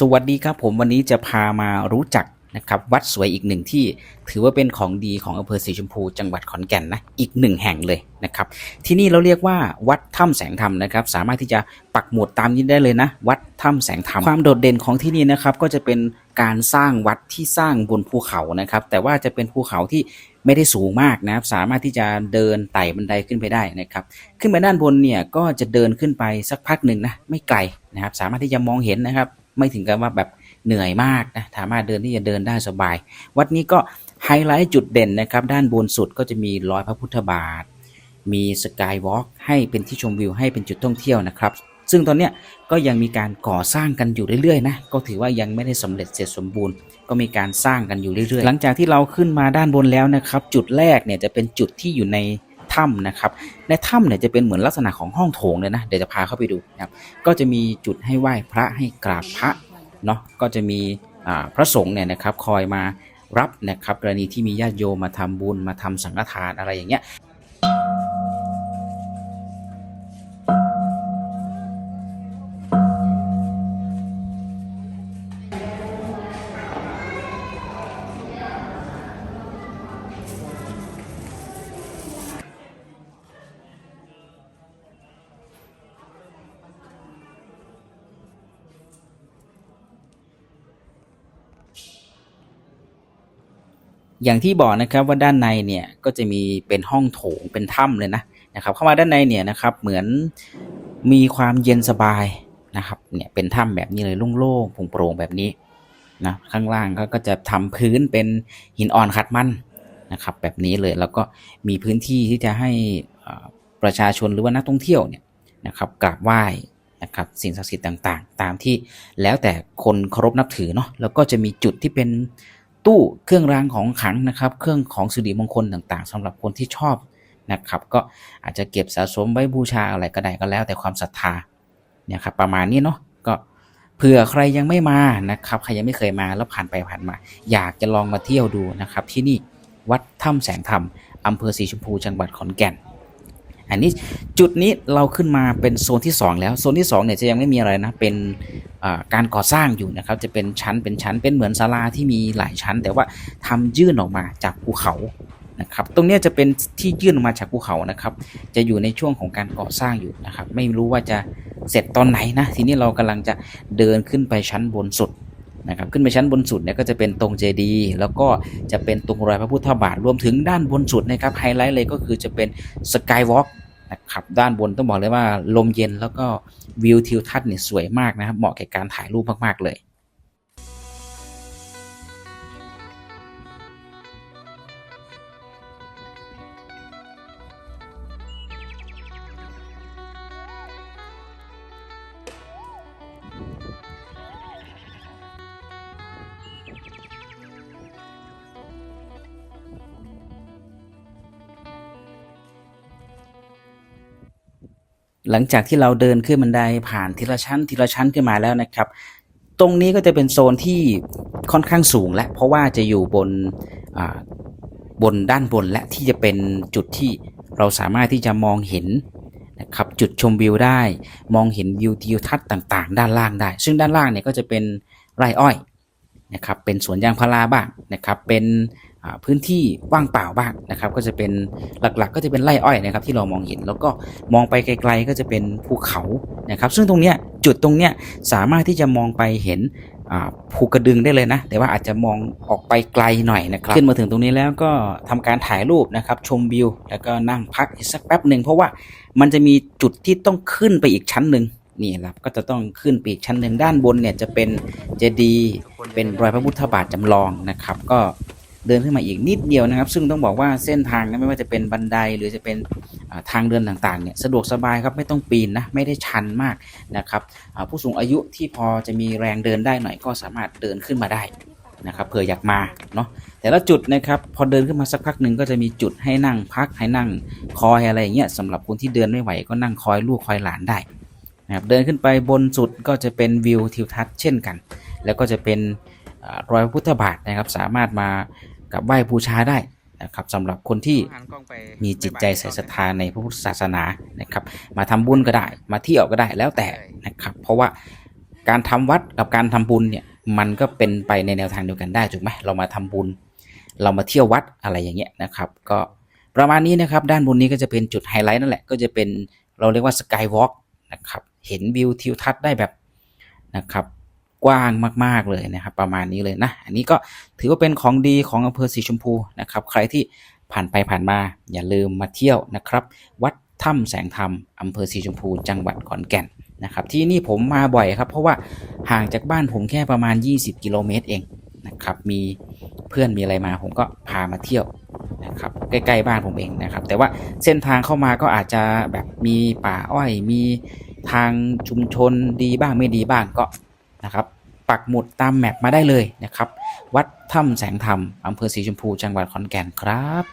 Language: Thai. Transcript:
สวัสดีครับผมวันนี้จะพามารู้จักนะครับวัดสวยอีกหนึ่งที่ถือว่าเป็นของดีของอำเภอสีชมพู จังหวัดขอนแก่นนะอีกหนึ่งแห่งเลยนะครับที่นี่เราเรียกว่าวัดถ้ำแสงธรรมนะครับสามารถที่จะปักหมุดตามนี้ได้เลยนะ วัดถ้ำแสงธรรมความโดดเด่นของที่นี่นะครับก็จะเป็นการสร้างวัดที่สร้างบนภูเขานะครับแต่ว่าจะเป็นภูเขาที่ไม่ได้สูงมากนะครับสามารถที่จะเดินไต่บันไดขึ้นไปได้นะครับขึ้นไปด้านบนเนี่ยก็จะเดินขึ้นไปสักพักหนึ่งนะไม่ไกลนะครับสามารถที่จะมองเห็นนะครับ ไม่ถึงกับว่าแบบเหนื่อยมากนะสามารถเดินที่จะเดินได้สบาย วัดนี้ก็ไฮไลท์จุดเด่นนะครับ ด้านบนสุดก็จะมีรอยพระพุทธบาท มีสกายวอล์กให้เป็นที่ชมวิวให้เป็นจุดท่องเที่ยวนะครับ ซึ่งตอนเนี้ยก็ยังมีการก่อสร้างกันอยู่เรื่อยๆนะ ก็ถือว่ายังไม่ได้สำเร็จเสร็จสมบูรณ์ ก็มีการสร้างกันอยู่เรื่อยๆ หลังจากที่เราขึ้นมาด้านบนแล้วนะครับ จุดแรกเนี่ยจะเป็นจุดที่อยู่ใน ถ้ำนะครับ ในถ้ำเนี่ยจะเป็นเหมือนลักษณะของห้องโถงเลยนะ เดี๋ยวจะพาเข้าไปดูนะครับ ก็จะมีจุดให้ไหว้พระให้กราบพระเนาะ ก็จะมีพระสงฆ์เนี่ยนะครับคอยมารับนะครับกรณีที่มีญาติโยมมาทำบุญมาทำสังฆทานอะไรอย่างเงี้ย อย่างที่บอกนะครับว่าด้านในเนี่ยก็จะมีเป็นห้องโถงเป็นถ้ำเลยนะนะครับเข้ามาด้านในเนี่ยนะครับเหมือนมีความเย็นสบายนะครับเนี่ยเป็นถ้ำแบบนี้เลยโล่งๆโปร่งๆแบบนี้นะข้างล่างก็ก็จะทำพื้นเป็นหินอ่อนขัดมันนะครับแบบนี้เลยแล้วก็มีพื้นที่ที่จะให้ประชาชนหรือว่านักท่องเที่ยวเนี่ยนะครับกราบไหว้นะครับสิ่งศักดิ์สิทธิ์ต่างๆ ตามที่แล้วแต่คนเคารพนับถือเนาะแล้วก็จะมีจุดที่เป็น ตู้เครื่องรางของขลังนะครับ เครื่องของสิริมงคลต่างๆสำหรับคนที่ชอบนะครับ ก็อาจจะเก็บสะสมไว้บูชาอะไรก็ได้ก็แล้ว แต่ความศรัทธาเนี่ยครับประมาณนี้เนาะก็เผื่อใครยังไม่มานะครับ ใครยังไม่เคยมาแล้วผ่านไปผ่านมา อยากจะลองมาเที่ยวดูนะครับ ที่นี่วัดถ้ำแสงธรรมอำเภอสีชมพูจังหวัดขอนแก่น อันนี้จุดนี้เราขึ้นมาเป็นโซนที่ 2 แล้ว โซนที่2เนี่ยจะยังไม่มีอะไรนะ เป็นการก่อสร้างอยู่นะครับ จะเป็นชั้นเป็นชั้นเป็นเหมือนศาลาที่มีหลายชั้น แต่ว่าทำยื่นออกมาจากภูเขานะครับ ตรงนี้จะเป็นที่ยื่นออกมาจากภูเขานะครับ จะอยู่ในช่วงของการก่อสร้างอยู่นะครับ ไม่รู้ว่าจะเสร็จตอนไหนนะ ทีนี้เรากำลังจะเดินขึ้นไปชั้นบนสุด นะครับขึ้นไปชั้นบนสุดเนี่ยก็จะเป็นตรงเจดีย์แล้วก็จะเป็นตรงรอยพระพุทธบาทรวมถึงด้านบนสุดนะครับไฮไลท์เลยก็คือจะเป็นสกายวอล์กนะครับด้านบนต้องบอกเลยว่าลมเย็นแล้วก็วิวทิวทัศน์เนี่ยสวยมากนะครับเหมาะแก่การถ่ายรูปมากๆเลย หลังจากที่เราเดินขึ้นบันไดผ่านทีละชั้นทีละชั้นขึ้นมาแล้วนะครับ ตรงนี้ก็จะเป็นโซนที่ค่อนข้างสูงและเพราะว่าจะอยู่บนบนด้านบนและที่จะเป็นจุดที่เราสามารถที่จะมองเห็นนะครับจุดชมวิวได้ มองเห็นวิวทิวทัศน์ต่างๆ ด้านล่างได้ ซึ่งด้านล่างเนี่ยก็จะเป็นไร่อ้อยนะครับเป็นสวนยางพาราบ้างนะครับเป็น พื้นที่ว่างเปล่าบ้างนะครับ ก็จะเป็นหลักๆ ก็จะเป็นไร่อ้อยนะครับ ที่เรามองเห็น แล้วก็มองไปไกลๆ ก็จะเป็นภูเขานะครับ ซึ่งตรงเนี้ยจุดตรงเนี้ยสามารถที่จะมองไปเห็นภูกระดึงได้เลยนะ แต่ว่าอาจจะมองออกไปไกลหน่อยนะครับ ขึ้นมาถึงตรงนี้แล้วก็ทำการถ่ายรูปนะครับ ชมวิว แล้วก็นั่งพักอีกสักแป๊บหนึ่งเพราะว่ามันจะมีจุดที่ต้องขึ้นไปอีกชั้นหนึ่งนี่แหละก็จะต้องขึ้นไปอีกชั้นหนึ่งด้านบนเนี่ยจะเป็นเจดีย์เป็นรอยพระพุทธบาทจำลองนะครับ ก็ เดินขึ้นมาอีกนิดเดียวนะครับ ซึ่งต้องบอกว่าเส้นทางนะไม่ว่าจะเป็นบันไดหรือจะเป็นทางเดินต่างๆเนี่ยสะดวกสบายครับไม่ต้องปีนนะไม่ได้ชันมากนะครับผู้สูงอายุที่พอจะมีแรงเดินได้หน่อยก็สามารถเดินขึ้นมาได้นะครับเผื่ออยากมาเนาะแต่ละจุดนะครับพอเดินขึ้นมาสักพักหนึ่งก็จะมีจุดให้นั่งพักให้นั่งคอยอะไรอย่างเงี้ยสำหรับคนที่เดินไม่ไหวก็นั่งคอยลูกคอยหลานได้นะครับเดินขึ้นไปบนสุดก็จะเป็นวิวทิวทัศน์เช่นกัน แล้วก็จะเป็นรอยพุทธบาทนะครับสามารถมา กับไหว้บูชาได้นะครับสำหรับคนที่มีจิตใจใส่ศรัทธาในพระพุทธศาสนานะครับ มาทำบุญก็ได้มาเที่ยวก็ได้แล้วแต่นะครับ เพราะว่าการทำวัดกับการทำบุญเนี่ยมันก็เป็นไปในแนวทางเดียวกันได้ถูกไหมเรามาทำบุญ เรามาเที่ยววัดอะไรอย่างเงี้ยนะครับ ก็ประมาณนี้นะครับ ด้านบนนี้ก็จะเป็นจุดไฮไลท์นั่นแหละก็จะเป็นเราเรียกว่าสกายวอล์กนะครับเห็นวิวทิวทัศน์ได้แบบนะครับ กว้างมาก ๆ เลยนะครับ ประมาณนี้เลยนะ อันนี้ก็ถือว่าเป็นของดีของอำเภอสีชมพูนะครับ ใครที่ผ่านไปผ่านมาอย่าลืมมาเที่ยวนะครับ วัดถ้ำแสงธรรมอำเภอสีชมพู จังหวัดขอนแก่นนะครับที่นี่ผมมาบ่อยครับ เพราะว่าห่างจากบ้านผมแค่ประมาณ 20 กิโลเมตรเองนะครับมีเพื่อนมีอะไรมาผมก็พามาเที่ยวนะครับใกล้ๆบ้านผมเองนะครับ แต่ว่าเส้นทางเข้ามาก็อาจจะแบบมีป่าอ้อยมีทางชุมชนดีบ้างไม่ดีบ้างก็ นะครับปักหมุดตามแมปมาได้เลยนะครับ วัดถ้ำแสงธรรมอำเภอสีชมพูจังหวัดขอนแก่นครับ